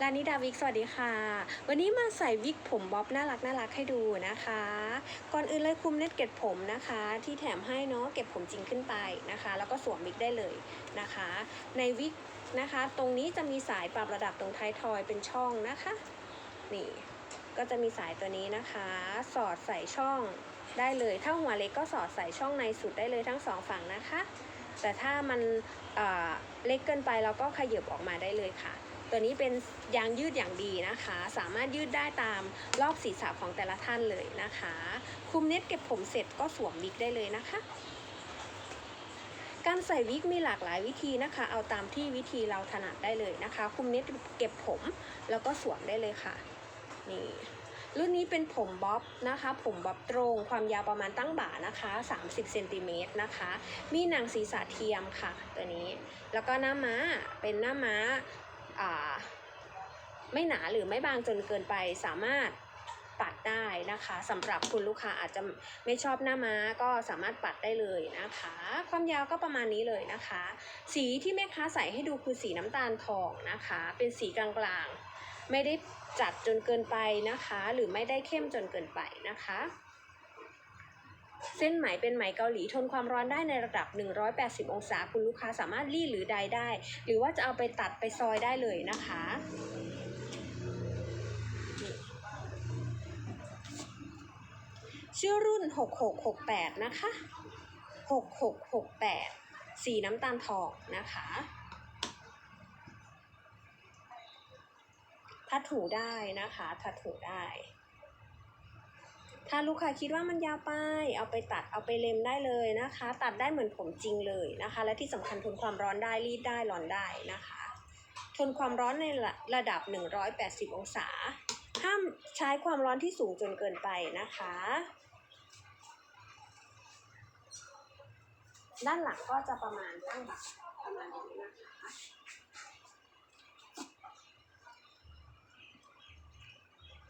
ลานิดาวิกสวัสดีค่ะ วันนี้มาใส่วิกผมบ๊อบน่ารักน่ารักให้ดูนะคะ ก่อนอื่นเลยคุมเน็ตเก็บผมนะคะ ที่แถมให้เนาะเก็บผมจริงขึ้นไปนะคะ แล้วก็สวมวิกได้เลยนะคะ ในวิกนะคะ ตรงนี้จะมีสายปรับระดับตรงท้ายทอยเป็นช่องนะคะ นี่ก็จะมีสายตัวนี้นะคะ สอดใส่ช่องได้เลย ถ้าหัวเล็กก็สอดใส่ช่องในสุดได้เลยทั้งสองฝั่งนะคะ แต่ถ้ามันเเล็กเกินไปเราก็ขยับออกมาได้เลยค่ะ ตัวนี้เป็นยางยืดอย่างดีนะคะ สามารถยืดได้ตามรอบศีรษะของแต่ละท่านเลยนะคะ คุมเน็ตเก็บผมเสร็จก็สวมวิกได้เลยนะคะ การใส่วิกมีหลากหลายวิธีนะคะ เอาตามที่วิธีเราถนัดได้เลยนะคะ คุมเน็ตเก็บผมแล้วก็สวมได้เลยค่ะ นี่รุ่นนี้เป็นผมบ๊อบนะคะ ผมบ๊อบตรง ความยาวประมาณตั้งบ่านะคะ 30เซนติเมตรนะคะ มีหนังศีรษะเทียมค่ะ ตัวนี้ แล้วก็หน้าม้าเป็นหน้าม้าอ่า ไม่หนาหรือไม่บางจนเกินไปสามารถปัดได้นะคะสำหรับคุณลูกค้าอาจจะไม่ชอบหน้าม้าก็สามารถปัดได้เลยนะคะ ความยาวก็ประมาณนี้เลยนะคะ สีที่แม่ค้าใส่ให้ดูคือสีน้ำตาลทองนะคะ เป็นสีกลางๆ ไม่ได้จัดจนเกินไปนะคะ หรือไม่ได้เข้มจนเกินไปนะคะ เส้นไหมเป็นไหมเกาหลีทนความร้อนได้ในระดับ 180 องศา คุณลูกค้าสามารถรีดหรือใดได้ หรือว่าจะเอาไปตัดไปซอยได้เลยนะคะ ชื่อรุ่น 6668 นะคะ 6668 สีน้ำตาลทองนะคะ ถ้าถูได้นะคะ ถ้าถูได้ ถ้าลูกค้าคิดว่ามันยาวไป เอาไปตัด เอาไปเล็มได้เลยนะคะ ตัดได้เหมือนผมจริงเลยนะคะ และที่สำคัญทนความร้อนได้ รีดได้ร้อนได้นะคะ ทนความร้อนในระระดับ 180 องศาห้ามใช้ความร้อนที่สูงจนเกินไปนะคะ ด้านหลังก็จะประมาณตั้งแบบประมาณนี้นะคะ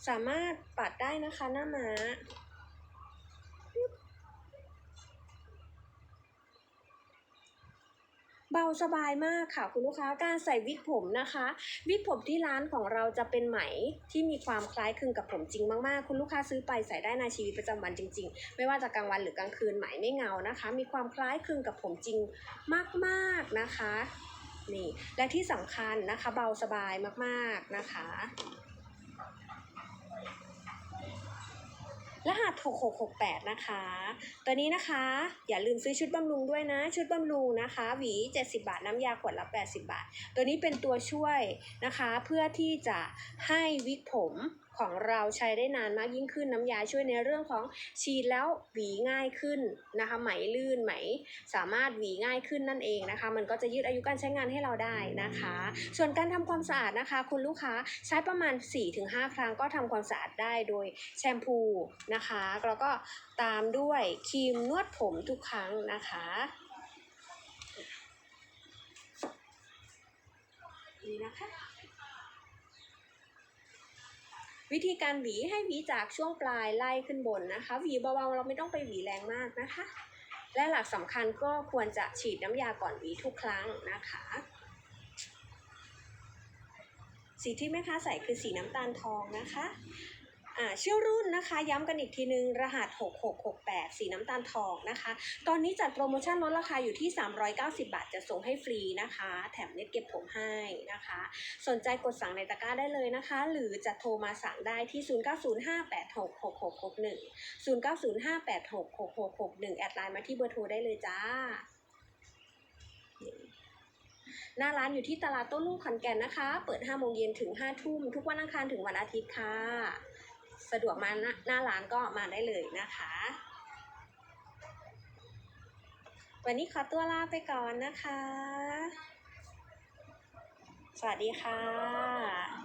สามารถปัดได้นะคะหน้าม้า เบาสบายมากค่ะคุณลูกค้าการใส่วิกผมนะคะ วิกผมที่ร้านของเราจะเป็นไหมที่มีความคล้ายคลึงกับผมจริงมากๆ คุณลูกค้าซื้อไปใส่ได้ในชีวิตประจำวันจริง ๆ ไม่ว่าจะกลางวันหรือกลางคืนไหมไม่เงานะคะ มีความคล้ายคลึงกับผมจริงมากๆนะคะนี่และที่สำคัญนะคะเบาสบายมากๆนะคะ รหัส 6668 นะคะ ตัวนี้นะคะ อย่าลืมซื้อชุดบำรุงด้วยนะ ชุดบำรุงนะคะหวี 70 บาท น้ำยาขวดละ 80 บาท ตัวนี้เป็นตัวช่วยนะคะ เพื่อที่จะให้วิกผม ของเราใช้ได้นานมากยิ่งขึ้นน้ำยาช่วยในเรื่องของฉีดแล้วหวีง่ายขึ้นนะคะไหมลื่นไหม สามารถหวีง่ายขึ้นนั่นเองนะคะ มันก็จะยืดอายุการใช้งานให้เราได้นะคะ ส่วนการทำความสะอาดนะคะ คุณลูกค้าใช้ประมาณ 4-5 ครั้งก็ทำความสะอาดได้โดยแชมพูนะคะแล้วก็ตามด้วยครีมนวดผมทุกครั้งนะคะนี่นะคะ วิธีการหวีให้หวีจากช่วงปลายไล่ขึ้นบนนะคะหวีเบาๆเราไม่ต้องไปหวีแรงมากนะคะ และหลักสำคัญก็ควรจะฉีดน้ำยาก่อนหวีทุกครั้งนะคะ สีที่แม่ค้าใส่คือสีน้ำตาลทองนะคะ ชื่อรุ่นนะคะย้ำกันอีกทีนึง รหัส 6668 สีน้ำตาลทองนะคะ ตอนนี้จัดโปรโมชั่นลดราคาอยู่ที่ 390 บาท จะส่งให้ฟรีนะคะ แถมเน็ตเก็บผมให้นะคะ สนใจกดสั่งในตะกร้าได้เลยนะคะ หรือจะโทรมาสั่งได้ที่ 0905866661 0905866661 แอดไลน์มาที่เบอร์โทรได้เลยจ้าหน้าร้านอยู่ที่ตลาดโต้รุ่งขอนแก่นนะคะ เปิด5โมงเย็นถึง5ทุ่ม ทุกวันอังคารถึงวันอาทิตย์ค่ะ สะดวกมาหน้าหน้าร้านก็มาได้เลยนะคะ วันนี้ขอตัวลาไปก่อนนะคะ สวัสดีค่ะ